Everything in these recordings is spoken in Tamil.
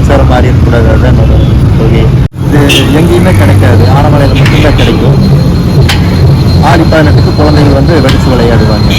கலாச்சாரம் மாறி இருக்கக்கூடாது அதுதான் என்னோட கொள்கை. இது எங்கேயுமே கிடைக்காது. ஆனமலையில் மட்டும்தான் கிடைக்கும். ஆடி பதினெட்டுக்கு குழந்தைகள் வந்து வெடிச்சு விளையாடுவாங்க.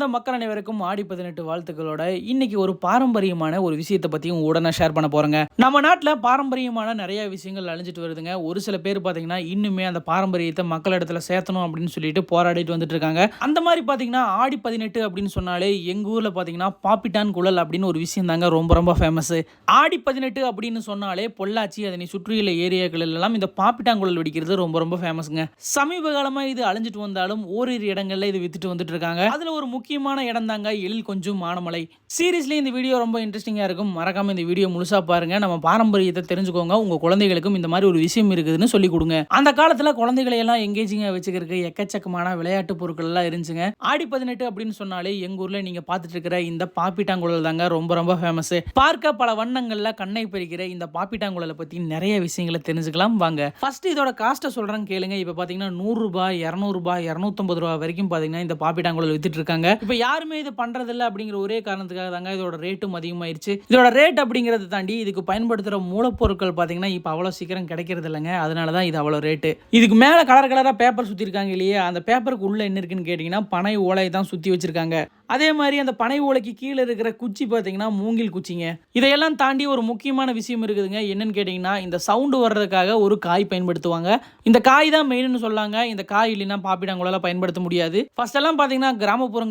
அன்பார்ந்த மக்கள் அனைவருக்கும் ஆடி பதினெட்டு வாழ்த்துக்களோட இன்னைக்கு ஒரு பாரம்பரியமான ஒரு விஷயத்தை பத்தியும் உடனே ஷேர் பண்ண போறேங்க. நம்ம நாட்டில் பாரம்பரியமான நிறைய விஷயங்கள் அழிஞ்சிட்டு வருதுங்க. ஒரு சில பேர் பாத்தீங்கன்னா இன்னுமே அந்த பாரம்பரியத்தை மக்களிடத்துல சேர்த்தணும் அப்படின்னு சொல்லிட்டு போராடிட்டு வந்துட்டு இருக்காங்க. அந்த மாதிரி பாத்தீங்கன்னா ஆடி பதினெட்டு அப்படின்னு சொன்னாலே எங்க ஊர்ல பாத்தீங்கன்னா பாப்பிட்டான் குழல் அப்படின்னு ஒரு விஷயம் தாங்க ரொம்ப ரொம்ப ஃபேமஸ் ஆடி பதினெட்டு அப்படின்னு சொன்னாலே பொள்ளாச்சி அதனை சுற்றியுள்ள ஏரியாக்கள் எல்லாம் இந்த பாப்பிட்டாங்குழல் வெடிக்கிறது ரொம்ப ரொம்ப ஃபேமஸ்ங்க சமீப காலமா இது அழிஞ்சிட்டு வந்தாலும் ஓரிரு இடங்கள்ல இது வித்துட்டு வந்துட்டு இருக்காங்க. அதுல ஒரு முக்கிய முக்கியமான இடம் தாங்க எழில் கொஞ்சம் மானமலை சீரியஸ்லி இந்த வீடியோ ரொம்ப இன்ட்ரெஸ்டிங்காக இருக்கும். மறக்காம இந்த வீடியோ முழுசா பாருங்க. நம்ம பாரம்பரியத்தை தெரிஞ்சுக்கோங்க. உங்க குழந்தைகளுக்கும் இந்த மாதிரி ஒரு விஷயம் இருக்குதுன்னு சொல்லி கொடுங்க. அந்த காலத்தில் குழந்தைகளை எல்லாம் எங்கேஜிங்காக வச்சுக்கிறதுக்கு எக்கச்சக்கமான விளையாட்டு பொருட்கள் எல்லாம் இருந்துச்சுங்க. ஆடி பதினெட்டு அப்படின்னு சொன்னாலே எங்கள் ஊரில் நீங்க பார்த்துட்டு இருக்கிற இந்த பாப்பிட்டாங்குழல் தாங்க ரொம்ப ரொம்ப ஃபேமஸ் பார்க்க பல வண்ணங்கள்ல கண்ணை பறிக்கிற இந்த பாப்பிட்டாங்குழலை பத்தி நிறைய விஷயங்களை தெரிஞ்சுக்கலாம். வாங்க. ஃபர்ஸ்ட் இதோட காஸ்ட்டை சொல்றேன் கேளுங்க. இப்போ பார்த்தீங்கன்னா நூறுரூபா இரநூறுபா இரநூத்தம்பது ரூபாய் வரைக்கும் பார்த்தீங்கன்னா இந்த பாப்பிட்டாங்குழல் வித்துட்டு இருக்காங்க. இப்போ யாருமே இது பண்றதில்ல அப்படிங்கிற ஒரே காரணத்துக்காக தாங்க இதோட ரேட்டும் அதிகமாயிருச்சு. இதோட ரேட் அப்படிங்கறத தாண்டி இதுக்கு பயன்படுத்துற மூலப்பொருட்கள் பாத்தீங்கன்னா இப்போ அவ்வளோ சீக்கிரம் கிடைக்கிறது இல்லைங்க. அதனால தான் இது அவ்வளோ ரேட்டு இதுக்கு மேல கலர் கலரா பேப்பர் சுத்தி இருக்காங்க இல்லையா அந்த பேப்பருக்கு உள்ள என்ன இருக்குன்னு கேட்டீங்கன்னா பனை ஓலை தான் சுத்தி வச்சிருக்காங்க. அதே மாதிரி அந்த பனை ஓலைக்கு கீழே இருக்கிற குச்சி பார்த்தீங்கன்னா மூங்கில் குச்சிங்க. இதையெல்லாம் தாண்டி ஒரு முக்கியமான விஷயம் இருக்குதுங்க. என்னன்னு கேட்டிங்கன்னா இந்த சவுண்டு வர்றதுக்காக ஒரு காய் பயன்படுத்துவாங்க. இந்த காய் தான் மெயின்னு சொல்லாங்க. இந்த காய் இல்லைன்னா பாப்பிடாங்குழல பயன்படுத்த முடியாது. ஃபர்ஸ்ட் எல்லாம் பார்த்தீங்கன்னா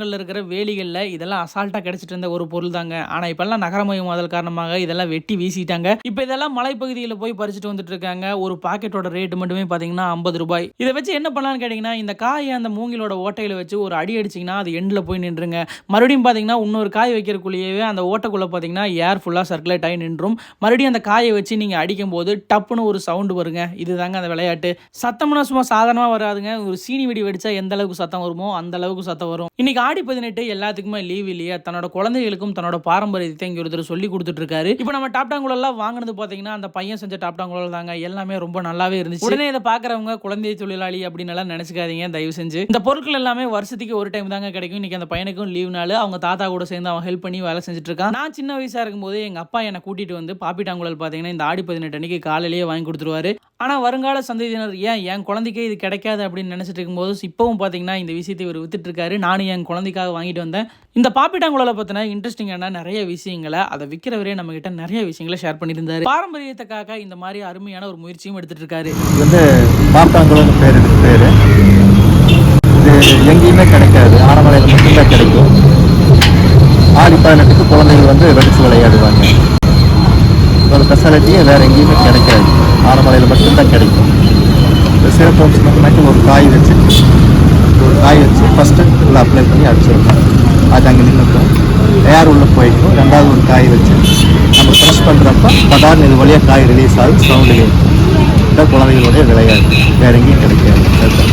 கிராமப்புறங்களில் இருக்கிற வேலிகளில் இதெல்லாம் அசால்ட்டாக கிடைச்சிட்டு இருந்த ஒரு பொருள் தாங்க ஆனால் இப்போல்லாம் நகரமயமாதல் காரணமாக இதெல்லாம் வெட்டி வீசிட்டாங்க. இப்போ இதெல்லாம் மலைப்பகுதியில் போய் பறிச்சுட்டு வந்துட்டு இருக்காங்க. ஒரு பாக்கெட்டோட ரேட் மட்டுமே பார்த்தீங்கன்னா ஐம்பது ரூபாய். இதை வச்சு என்ன பண்ணலாம்னு கேட்டிங்கன்னா இந்த காயை அந்த மூங்கிலோட ஓட்டையில் வச்சு ஒரு அடி அடிச்சிங்கன்னா அது எண்டில் போய் நின்றுங்க. மறுபடியும் பார்த்தீங்கன்னா இன்னொரு காய் வைக்கிறக்குள்ளேயே அந்த ஓட்டைக்குள்ளே பார்த்தீங்கன்னா ஏர் ஃபுல்லாக சர்க்குலேட் ஆகி நின்றும். மறுபடியும் அந்த காயை வச்சு நீங்கள் அடிக்கும் போது டப்புன்னு ஒரு சவுண்டு வருங்க. இதுதாங்க அந்த விளையாட்டு. சத்தம்னா சும்மா சாதாரணமாக வராதுங்க. ஒரு சீனி வெடி வெடிச்சா எந்த அளவுக்கு சத்தம் வருமோ அந்த அளவுக்கு சத்தம் வரும். இன்னைக்கு ஆடி ஆடி பதினெட்டு எல்லாத்துக்குமே லீவ் இல்லையா. தன்னோட குழந்தைகளுக்கும் தன்னோட பாரம்பரியத்தை இங்கே ஒருத்தர் சொல்லி கொடுத்துட்டு இருக்காரு இப்போ நம்ம டாப்டாங்குழல்லாம் வாங்கினது பார்த்தீங்கன்னா அந்த பையன் செஞ்ச டாப்டாங்குழல் தாங்க எல்லாமே ரொம்ப நல்லாவே இருந்துச்சு. உடனே இதை பார்க்குறவங்க குழந்தை தொழிலாளி அப்படின்னு எல்லாம் நினச்சிக்காதீங்க தயவு செஞ்சு. இந்த பொருட்கள் எல்லாமே வருஷத்துக்கு ஒரு டைம் தாங்க கிடைக்கும். இன்னைக்கு அந்த பையனுக்கும் லீவ் நாள். அவங்க தாத்தா கூட சேர்ந்து அவன் ஹெல்ப் பண்ணி வேலை செஞ்சுட்டு இருக்கான். நான் சின்ன வயசாக இருக்கும்போது எங்கள் அப்பா என்னை கூட்டிட்டு வந்து பாப்பிட்டாங்குழல் பார்த்தீங்கன்னா இந்த ஆடி பதினெட்டு அன்னைக்கு காலையிலேயே வாங்கி கொடுத்துருவாரு. ஆனால் வருங்கால சந்ததியினர் ஏன் என் குழந்தைக்கே இது கிடைக்காது அப்படின்னு நினச்சிட்டு இருக்கும்போது இப்போவும் பார்த்தீங்கன்னா இந்த விஷயத்தை இவர் வித்துட்ருக்காரு நானும் என் குழந்தைக்காக வாங்கிட்டு வந்தேன். இந்த பாப்பிட்டாங்குழலை பற்றின இன்ட்ரெஸ்டிங்கான நிறைய விஷயங்களை அதை விற்கிறவரே நம்ம கிட்ட நிறைய விஷயங்களை ஷேர் பண்ணியிருந்தாரு. பாரம்பரியத்துக்காக இந்த மாதிரி அருமையான ஒரு முயற்சியும் எடுத்துட்டு இருக்காரு இது வந்து பாப்பிட்டாங்குழல் பேர் பேர். இது எங்கேயுமே கிடைக்காது. ஆனமலையில் மட்டும்தான் கிடைக்கும். ஆடி பதினெட்டுக்கு குழந்தைகள் வந்து வெடிச்சு விளையாடுவாங்க. ஒரு ஸ்பெஷாலிட்டியே வேறு எங்கேயுமே கிடைக்காது. ஆனமலையில் மட்டும்தான் கிடைக்கும். இந்த சிறப்பு அம்சமாக்கி ஒரு காய் வச்சு ஒரு காய் வச்சு ஃபஸ்ட்டு உள்ள அப்ளை பண்ணி அடிச்சிருக்கோம் அது அங்கே நின்றுக்கும் ஏர் உள்ளே போய்க்கும். ரெண்டாவது ஒரு காய் வச்சு நம்ம ப்ரெஸ் பண்ணுறப்ப படார்னு இது வழியாக காய் ரிலீஸ் ஆகும் சவுண்டு கேட்கும் இதான் குழந்தைகளுடைய விளையாட்டு. வேறு எங்கேயும் கிடைக்காது.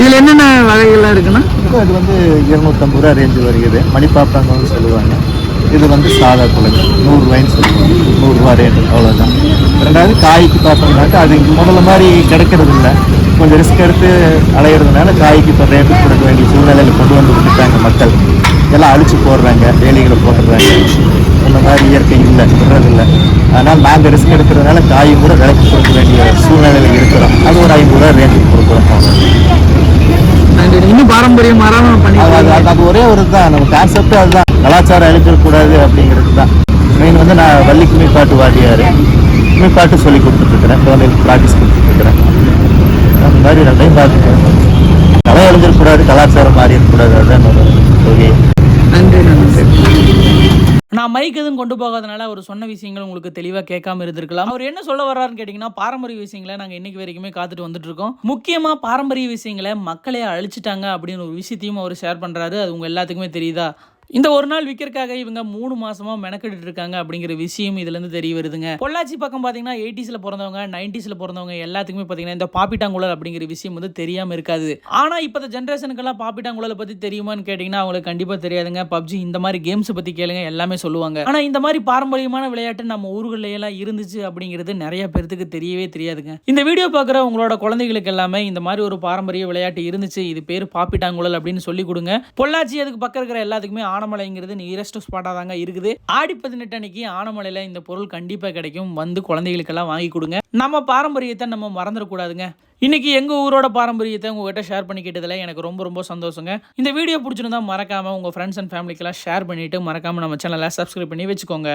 இதுல என்னென்ன வகைகள்லாம் இருக்குன்னா இப்போ இது வந்து இருநூத்தம்பது ரூபா ரேஞ்சு வருகிறது. மணிப்பாப்பாங்கன்னு சொல்லுவாங்க. இது வந்து சாதா குழம்பு. நூறுரூவாயின்னு சொல்லுவோம் நூறுரூவா ரேட்டு அவ்வளோதான் ரெண்டாவது காய்க்கு பார்த்தோம்னாக்கா அது முதல்ல மாதிரி கிடைக்கிறது இல்லை கொஞ்சம் ரிஸ்க் எடுத்து அலையிறதுனால காய்க்கு இப்போ ரேட்டு கொடுக்க வேண்டிய சூழ்நிலையில் கொண்டு வந்து விட்டுட்டாங்க மக்கள். எல்லாம் அழிச்சு போடுறாங்க வேலிகளை போட்டுடுறாங்க. இந்த மாதிரி இயற்கை இல்லை விடுறதில்லை. அதனால் நாங்கள் ரிஸ்க் எடுக்கிறதுனால காயும் கூட விலைக்கு கொடுக்க வேண்டிய சூழ்நிலையில் இருக்கிறோம். அது ஒரு ஐம்பது ரூபா ரேட்டுக்கு கொடுக்குறோம். இன்னும் பாரம்பரியம் மாறாம பண்ணி அது ஒரே ஒரு தான் நம்ம கான்செப்ட் அதுதான். கலாச்சாரம் அழிச்சிடக்கூடாது அப்படிங்கிறது தான். மெயின் வந்து நான் வள்ளிக்கு மீப்பாட்டு வாத்தியார். மீப்பாட்டு சொல்லி கொடுத்துட்ருக்குறேன். குழந்தைகளுக்கு ப்ராக்டிஸ் கொடுத்துட்ருக்குறேன். அந்த மாதிரி ரெண்டையும் பார்த்துக்கிறேன் கலை அழிஞ்சிடக்கூடாது கலாச்சாரம் மாறி இருக்கக்கூடாது அதுதான் என்னோட கொள்கை. நன்றி நன்றி. நான் மைக் எதுவும் கொண்டு போகாதனால அவர் சொன்ன விஷயங்கள் உங்களுக்கு தெளிவாக கேட்காம இருந்திருக்கலாம். அவர் என்ன சொல்ல வர்றாருன்னு கேட்டிங்கன்னா பாரம்பரிய விஷயங்களை நாங்கள் இன்னைக்கு வரைக்குமே காத்துட்டு வந்துட்டு இருக்கோம். முக்கியமாக பாரம்பரிய விஷயங்களை மக்களே அழிச்சிட்டாங்க அப்படின்னு ஒரு விஷயத்தையும் அவர் ஷேர் பண்ணுறாரு அது உங்கள் எல்லாத்துக்குமே தெரியுதா? இந்த ஒரு நாள் விற்கிறக்காக இவங்க மூணு மாசமா மெனக்கெட்டு இருக்காங்க அப்படிங்கிற விஷயம் இதுல இருந்து தெரிய வருதுங்க. பொள்ளாச்சி பக்கம் பாத்தீங்கன்னா எயிட்டிஸ்ல பிறந்தவங்க நைன்டிஸ்ல பிறந்தவங்க எல்லாத்துக்குமே பாத்தீங்கன்னா இந்த பாப்பிட்டாங்குழல் அப்படிங்கிற விஷயம் வந்து தெரியாம இருக்காது. ஆனா இந்த ஜென்ரேஷனுக்கெல்லாம் பாப்பிட்டாங்குழலை பத்தி தெரியுமான்னு கேட்டீங்கன்னா அவங்களுக்கு கண்டிப்பா தெரியாதுங்க. பப்ஜி இந்த மாதிரி கேம்ஸ் பத்தி கேளுங்க எல்லாமே சொல்லுவாங்க. ஆனா இந்த மாதிரி பாரம்பரியமான விளையாட்டு நம்ம ஊர்கள்ல எல்லாம் இருந்துச்சு அப்படிங்கிறது நிறைய பேர்த்துக்கு தெரியவே தெரியாதுங்க. இந்த வீடியோ பார்க்குற உங்களோட குழந்தைகளுக்கு எல்லாமே இந்த மாதிரி ஒரு பாரம்பரிய விளையாட்டு இருந்துச்சு இது பேர் பாப்பிட்டாங்குழல் அப்படின்னு சொல்லி கொடுங்க. பொள்ளாச்சி அதுக்கு பக்கம் இருக்கிற எல்லாத்துக்குமே ஆனமலைங்கிறது நியரஸ்ட் ஸ்பாட்டாக தாங்க இருக்குது. ஆடி பதினெட்டு அன்னைக்கு ஆனமலையில் இந்த பொருள் கண்டிப்பாக கிடைக்கும். வந்து குழந்தைகளுக்கெல்லாம் வாங்கி கொடுங்க. நம்ம பாரம்பரியத்தை நம்ம மறந்துடக்கூடாதுங்க இன்னைக்கு எங்கள் ஊரோட பாரம்பரியத்தை உங்ககிட்ட ஷேர் பண்ணிக்கிட்டதில் எனக்கு ரொம்ப ரொம்ப சந்தோஷங்க. இந்த வீடியோ பிடிச்சிருந்தா மறக்காம உங்கள் ஃப்ரெண்ட்ஸ் அண்ட் ஃபேமிலிக்கெல்லாம் ஷேர் பண்ணிவிட்டு மறக்காமல் நம்ம சேனலை சப்ஸ்கிரைப் பண்ணி வச்சுக்கோங்க.